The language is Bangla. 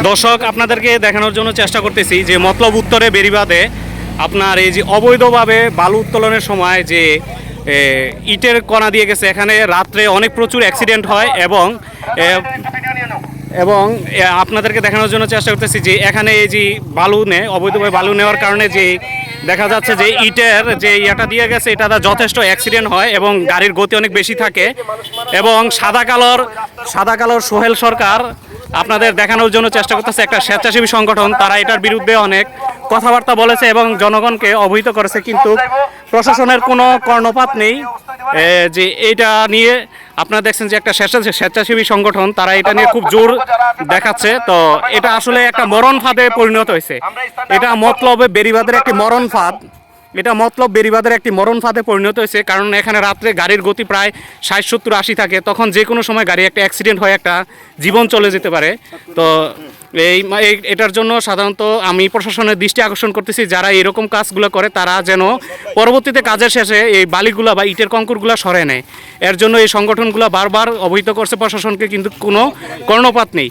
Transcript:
দর্শক, আপনাদেরকে দেখানোর জন্য চেষ্টা করতেছি যে মতলব উত্তরে বেরিবাদে আপনার এই যে অবৈধভাবে বালু উত্তোলনের সময় যে ইটের কণা দিয়ে গেছে, এখানে রাত্রে অনেক প্রচুর অ্যাক্সিডেন্ট হয় এবং এবং আপনাদেরকে দেখানোর জন্য চেষ্টা করতেছি যে এখানে এই যে বালু নে, অবৈধভাবে বালু নেওয়ার কারণে যে দেখা যাচ্ছে যে ইটের যে ইয়েটা দিয়ে গেছে, এটা যথেষ্ট অ্যাক্সিডেন্ট হয় এবং গাড়ির গতি অনেক বেশি থাকে এবং সাদা কালোর সাদা কালোর সোহেল সরকার আপনাদের দেখানোর জন্য চেষ্টা করতেছে একটা স্বেচ্ছাসেবী সংগঠন। তারা এটার বিরুদ্ধে অনেক কথাবার্তা বলেছে এবং জনগণকে অবহিত করেছে, কিন্তু প্রশাসনের কোনো কর্ণপাত নেই। যে এইটা নিয়ে আপনারা দেখছেন যে একটা স্বেচ্ছা- স্বেচ্ছাসেবী সংগঠন, তারা এটা নিয়ে খুব জোর দেখাচ্ছে। তো এটা আসলে একটা মরণ ফাঁদে পরিণত হয়েছে। এটা মতলবে বেরিবাদের একটি মরণ ফাঁদ। এটা মতলব বেরিবাদের একটি মরণ ফাঁদে পরিণত হয়েছে, কারণ এখানে রাত্রে গাড়ির গতি প্রায় ষাট সত্তর আশি থাকে, তখন যে কোনো সময় গাড়ি একটা অ্যাক্সিডেন্ট হয় একটা জীবন চলে যেতে পারে। তো এই এটার জন্য সাধারণত আমি প্রশাসনের দৃষ্টি আকর্ষণ করতেছি, যারা এরকম কাজগুলো করে, তারা যেন পরবর্তীতে কাজের শেষে এই বালিগুলা বা ইটের কঙ্কুরগুলো সরে নেয়। এর জন্য এই সংগঠনগুলো বারবার অবহিত করছে প্রশাসনকে, কিন্তু কোনো কর্ণপাত নেই।